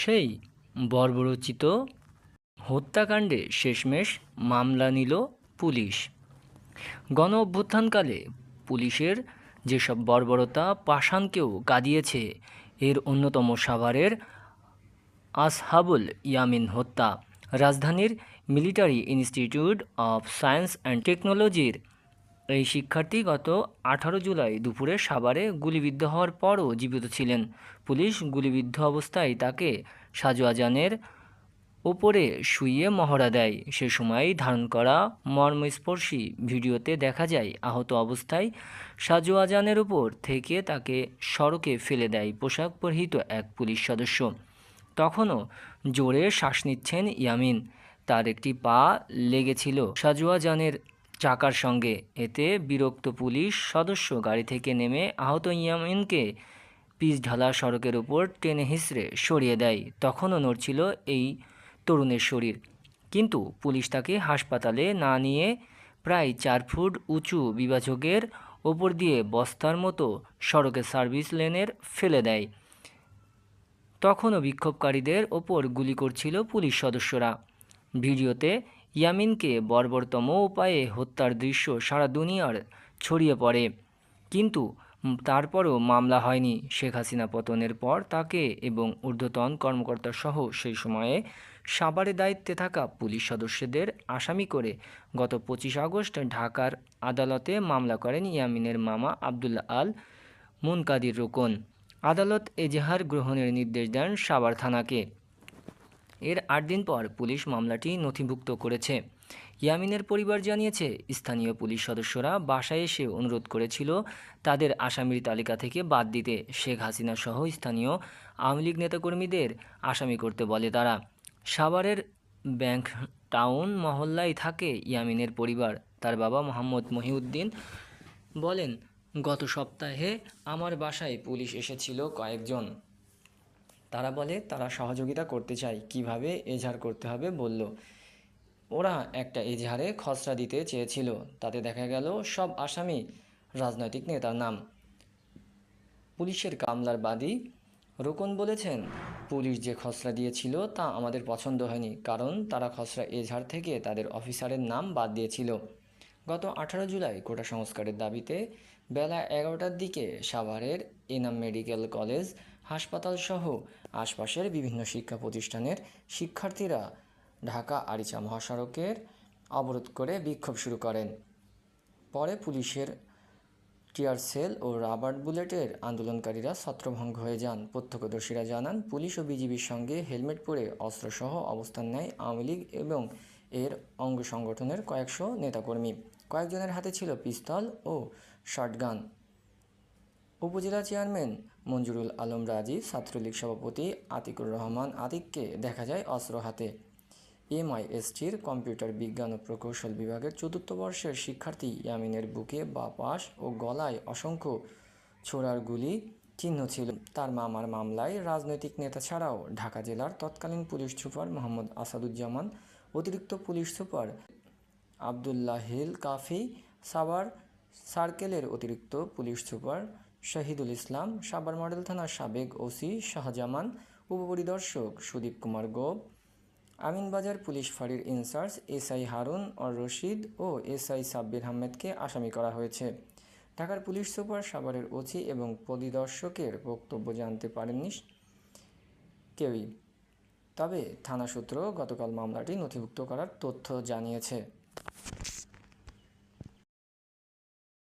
সেই বর্বরোচিত হত্যাকাণ্ডে শেষমেশ মামলা নিল পুলিশ। গণ অভ্যুত্থানকালে পুলিশের যেসব বর্বরতা পাষাণকেও কাঁদিয়েছে, এর অন্যতম সাভারের আসহাবুল ইয়ামিন হত্যা। রাজধানীর military institute of science and টেকনোলজির এই শিক্ষার্থী গত আঠারো জুলাই দুপুরে সাভারে গুলিবিদ্ধ হওয়ার পরও জীবিত ছিলেন। পুলিশ গুলিবিদ্ধ অবস্থায় তাকে সাজোয়াজানের ওপরে শুইয়ে মহড়া দেয়। সে সময় ধারণ করা মর্মস্পর্শী ভিডিওতে দেখা যায়, আহত অবস্থায় সাজোয়াজানের উপর থেকে তাকে সড়কে ফেলে দেয় পোশাক পরিহিত এক পুলিশ সদস্য। তখনও জোরে শ্বাস নিচ্ছেন ইয়ামিন। তার একটি পা লেগেছিল সাজোয়াজানের চাকার সঙ্গে। এতে বিরক্ত পুলিশ সদস্য গাড়ি থেকে নেমে আহত ইয়ামিনকে পিচ ঢালা সড়কের উপর টেনে হিসড়ে সরিয়ে দেয়। তখনও নড়ছিল এই তরুণের শরীর। কিন্তু পুলিশ তাকে হাসপাতালে না নিয়ে প্রায় চার ফুট উঁচু বিভাজকের ওপর দিয়ে বস্তার মতো সড়কের সার্ভিস লেনের ফেলে দেয়। তখনও বিক্ষোভকারীদের ওপর গুলি করছিল পুলিশ সদস্যরা। ভিডিওতে ইয়ামিনকে বর্বরতম উপায়ে হত্যার দৃশ্য সারা দুনিয়ার ছড়িয়ে পড়ে। কিন্তু তারপরও মামলা হয়নি। শেখ হাসিনা পতনের পর তাকে এবং ঊর্ধ্বতন কর্মকর্তা সহ সেই সময়ে সাভারে দায়িত্বে থাকা পুলিশ সদস্যদের আসামি করে গত পঁচিশ আগস্ট ঢাকার আদালতে মামলা করেন ইয়ামিনের মামা আবদুল্লা আল মুনকাদির রোকন। আদালত এজাহার গ্রহণের নির্দেশ দেন সাভার থানাকে। এর আট দিন পর পুলিশ মামলাটি নথিভুক্ত করেছে। ইয়ামিনের পরিবার জানিয়েছে, স্থানীয় পুলিশ সদস্যরা বাসায় এসে অনুরোধ করেছিল তাদের আসামির তালিকা থেকে বাদ দিতে। শেখ হাসিনা সহ স্থানীয় আওয়ামী লীগ নেতাকর্মীদের আসামি করতে বলে তারা। সাভারের ব্যাংক টাউন মহল্লায় থাকে ইয়ামিনের পরিবার। তার বাবা মোহাম্মদ মহিউদ্দিন বলেন, গত সপ্তাহে আমার বাসায় পুলিশ এসেছিল কয়েকজন। তারা বলে, তারা সহযোগিতা করতে চায়। কীভাবে এজাহার করতে হবে? বলল, ওরা একটা এজাহারে খসড়া দিতে চেয়েছিল। তাতে দেখা গেল সব আসামি রাজনৈতিক নেতার নাম। পুলিশের কামলার বাদী রোকন বলেছেন, পুলিশ যে খসড়া দিয়েছিল তা আমাদের পছন্দ হয়নি, কারণ তারা খসড়া এজাহার থেকে তাদের অফিসারের নাম বাদ দিয়েছিল। গত আঠারো জুলাই কোটা সংস্কারের দাবিতে বেলা এগারোটার দিকে সাভারের এনাম মেডিকেল কলেজ, হাসপাতাল সহ আশপাশের বিভিন্ন শিক্ষা প্রতিষ্ঠানের শিক্ষার্থীরা ঢাকা আরিচা মহাসড়কের অবরোধ করে বিক্ষোভ শুরু করেন। পরে পুলিশের টিয়ার সেল ও রাবার বুলেটের আন্দোলনকারীরা ছত্রভঙ্গ হয়ে যান। প্রত্যক্ষদর্শীরা জানান, পুলিশ ও বিজিবির সঙ্গে হেলমেট পরে অস্ত্রসহ অবস্থান নেয় আওয়ামী লীগ এবং এর অঙ্গ সংগঠনের কয়েকশো নেতাকর্মী। কয়েকজনের হাতে ছিল পিস্তল ও শটগান। উপজেলা চেয়ারম্যান মঞ্জুরুল আলম রাজি ছাত্রলীগ সভাপতি আতিকুর রহমান আতিককে দেখা যায় অস্ত্র হাতে। এমআইএসটির কম্পিউটার বিজ্ঞান ও প্রকৌশল বিভাগের চতুর্থ বর্ষের শিক্ষার্থী ইয়ামিনের বুকে বা পাশ ও গলায় অসংখ্য ছোড়ার গুলি চিহ্ন ছিল। তার মামার মামলায় রাজনৈতিক নেতা ছাড়াও ঢাকা জেলার তৎকালীন পুলিশ সুপার মোহাম্মদ আসাদুজ্জামান অতিরিক্ত পুলিশ সুপার আবদুল্লাহিল কাফি সাভার সার্কেলের অতিরিক্ত পুলিশ সুপার শহীদুল ইসলাম সাবার মডেল থানার সাবেক ওসি শাহজামান, উপপরিদর্শক সুদীপ কুমার গোপ, আমিনবাজার পুলিশ ফাঁড়ির in charge SI Harun Or Rashid O SI Sabbir আহমেদকে আসামি করা হয়েছে। ঢাকার পুলিশ সুপার সাভারের ওসি এবং পরিদর্শকের বক্তব্য জানতে পারেননি কেউই। তবে থানা সূত্র গতকাল মামলাটি নথিভুক্ত করার তথ্য জানিয়েছে।